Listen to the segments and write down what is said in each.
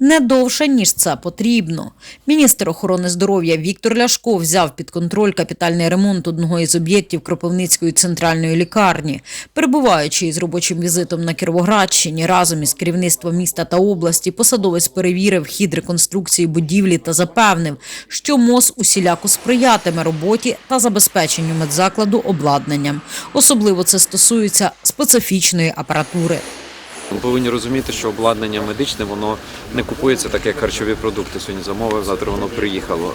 не довше, ніж це потрібно. Міністр охорони здоров'я Віктор Ляшко взяв під контроль капітальний ремонт одного із об'єктів Кропивницької центральної лікарні. Перебуваючи із робочим візитом на Кіровоградщині разом із керівництвом міста та області, посадовець перевірив хід реконструкції будівлі та запевнив, що МОЗ усіляко сприятиме роботі та забезпеченню медзакладу обладнанням. Особливо це стосується специфічної апаратури. Ми повинні розуміти, що обладнання медичне воно не купується так, як харчові продукти. Сьогодні замовив, завтра воно приїхало.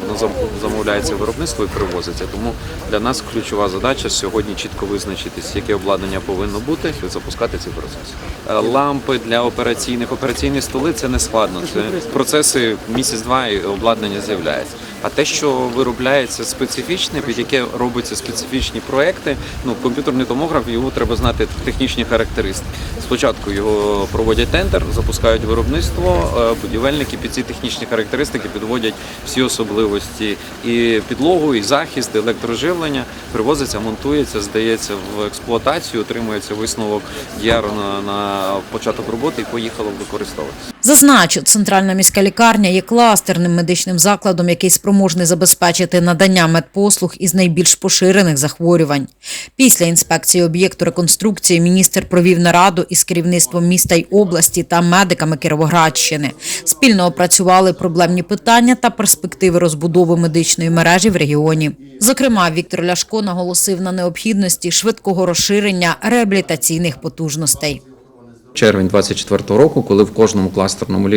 Воно замовляється виробництво і привозиться. Тому для нас ключова задача сьогодні чітко визначитись, яке обладнання повинно бути, і запускати цей процес. Е, Лампи для операційних, операційні столи це не складно. Це процеси місяць-два і обладнання з'являється. А те, що виробляється специфічне, під яке робляться специфічні проекти, ну комп'ютерний томограф, його треба знати технічні характеристики. Спочатку його проводять тендер, запускають виробництво, е, будівельники під ці технічні характеристики підводять всі особливості і підлогу, і захист, і електроживлення, привозиться, монтується, здається в експлуатацію, отримується висновок на, на початок роботи і поїхало використовуватися. Зазначу, центральна міська лікарня є кластерним медичним закладом, який спроможний забезпечити надання медпослуг із найбільш поширених захворювань. Після інспекції об'єкту реконструкції міністр провів нараду із керівництвом міста й області та медиками Кіровоградщини. Спільно опрацювали проблемні питання та перспективи розбудови медичної мережі в регіоні. Зокрема, Віктор Ляшко наголосив на необхідності швидкого розширення реабілітаційних потужностей. Червень 2024 року, коли в кожному кластерному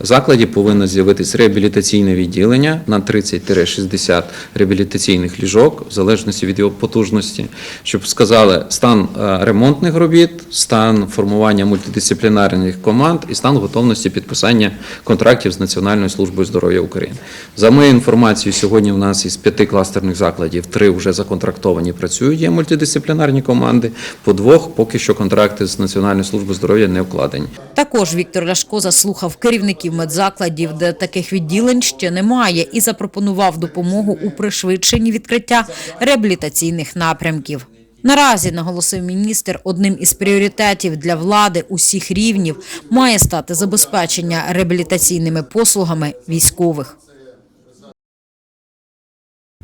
закладі повинно з'явитись реабілітаційне відділення на 30-60 реабілітаційних ліжок, в залежності від його потужності, щоб сказали стан е, ремонтних робіт, стан формування мультидисциплінарних команд і стан готовності підписання контрактів з Національною службою здоров'я України. За моєю інформацією, сьогодні в нас із п'яти кластерних закладів три вже законтрактовані працюють. Є мультидисциплінарні команди. По двох поки що контракти з Національною службою здоров'я не вкладені. Також Віктор Ляшко заслухав керівників медзакладів, де таких відділень ще немає, і запропонував допомогу у пришвидшенні відкриття реабілітаційних напрямків. Наразі, наголосив міністр, одним із пріоритетів для влади усіх рівнів має стати забезпечення реабілітаційними послугами військових.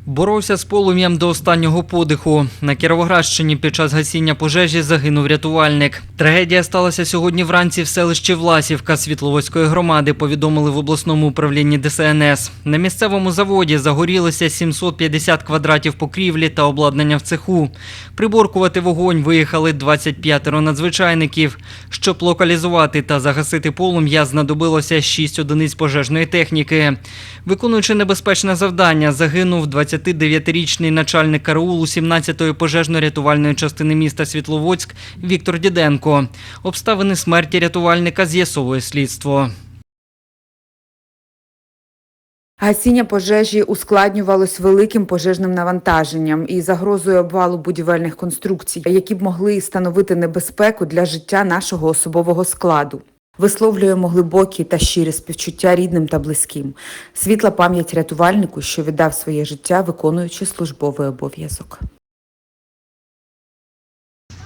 Боровся з полум'ям до останнього подиху. На Кіровоградщині під час гасіння пожежі загинув рятувальник. Трагедія сталася сьогодні вранці в селищі Власівка Світловодської громади, повідомили в обласному управлінні ДСНС. На місцевому заводі загорілося 750 квадратів покрівлі та обладнання в цеху. Приборкувати вогонь виїхали 25 надзвичайників. Щоб локалізувати та загасити полум'я, знадобилося 6 одиниць пожежної техніки. Виконуючи небезпечне завдання, загинув 29-річний начальник караулу 17-ї пожежно-рятувальної частини міста Світловодськ Віктор Діденко. Обставини смерті рятувальника з'ясовує слідство. Гасіння пожежі ускладнювалось великим пожежним навантаженням і загрозою обвалу будівельних конструкцій, які б могли становити небезпеку для життя нашого особового складу. Висловлюємо глибокі та щирі співчуття рідним та близьким. Світла пам'ять рятувальнику, що віддав своє життя, виконуючи службовий обов'язок.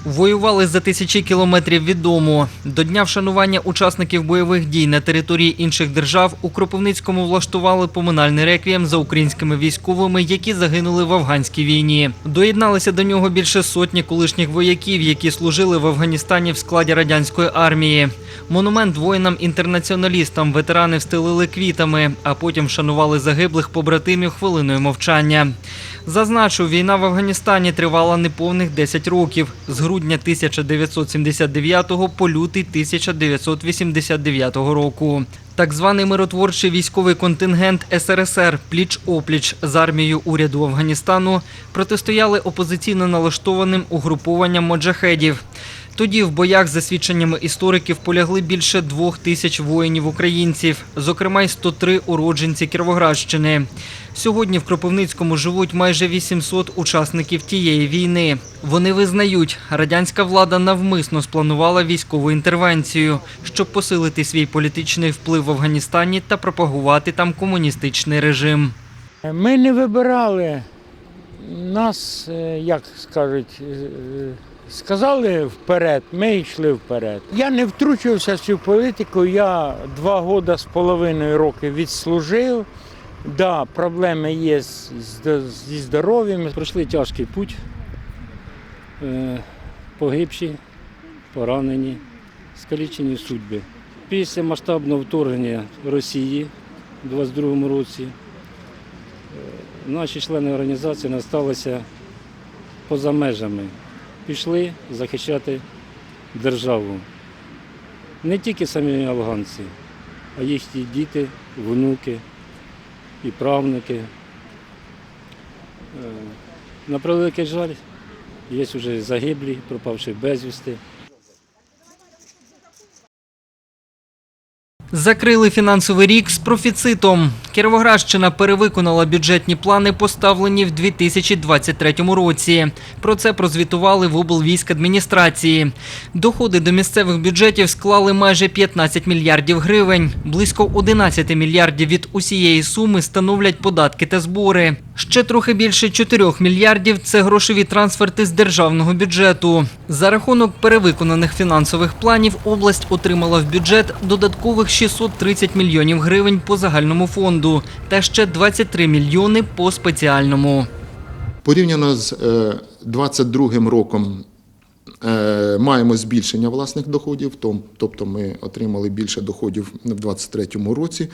Воювали за тисячі кілометрів від дому. До дня вшанування учасників бойових дій на території інших держав у Кропивницькому влаштували поминальний реквієм за українськими військовими, які загинули в афганській війні. Доєдналися до нього більше сотні колишніх вояків, які служили в Афганістані в складі радянської армії. Монумент воїнам-інтернаціоналістам ветерани встелили квітами, а потім вшанували загиблих побратимів хвилиною мовчання. Зазначу, війна в Афганістані тривала неповних 10 років з грудня 1979 по лютий 1989 року. Так званий миротворчий військовий контингент СРСР пліч-опліч з армією уряду Афганістану протистояли опозиційно налаштованим угрупованням моджахедів. Тоді в боях, за свідченнями істориків, полягли більше двох тисяч воїнів-українців, зокрема й 103 уродженці Кіровоградщини. Сьогодні в Кропивницькому живуть майже 800 учасників тієї війни. Вони визнають, радянська влада навмисно спланувала військову інтервенцію, щоб посилити свій політичний вплив в Афганістані та пропагувати там комуністичний режим. Ми не вибирали нас, е, як скажуть, е, Сказали вперед, ми йшли вперед. Я не втручувався в цю політику. Я два роки з половиною роки відслужив. Да, проблеми є зі здоров'ям. Пройшли тяжкий путь, е, погибші, поранені, скалічені судьби. Після масштабного вторгнення Росії у 22-му році е, наші члени організації насталися поза межами. Пішли захищати державу. Не тільки самі афганці, а їхні діти, внуки і правнуки. Е, На превеликий жаль, є вже загиблі, пропавши безвісти. Закрили фінансовий рік з профіцитом. Кіровоградщина перевиконала бюджетні плани, поставлені в 2023 році. Про це прозвітували в облвійськадміністрації. Доходи до місцевих бюджетів склали майже 15 мільярдів гривень. Близько 11 мільярдів від усієї суми становлять податки та збори. Ще трохи більше 4 мільярдів – це грошові трансферти з державного бюджету. За рахунок перевиконаних фінансових планів область отримала в бюджет додаткових 630 мільйонів гривень по загальному фонду та ще 23 мільйони по спеціальному. Порівняно з 2022 роком е, маємо збільшення власних доходів, тобто ми отримали більше доходів в 2023 році.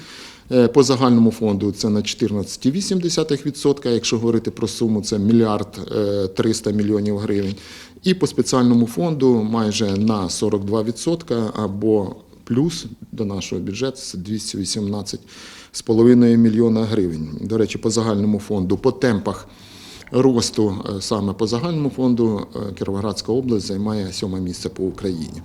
Е, По загальному фонду це на 14,8%, якщо говорити про суму, це мільярд е, 300 мільйонів гривень. І по спеціальному фонду майже на 42% або плюс до нашого бюджету це 218,5 мільйона гривень. До речі, по загальному фонду, по темпах росту е, саме по загальному фонду е, Кіровоградська область займає сьоме місце по Україні.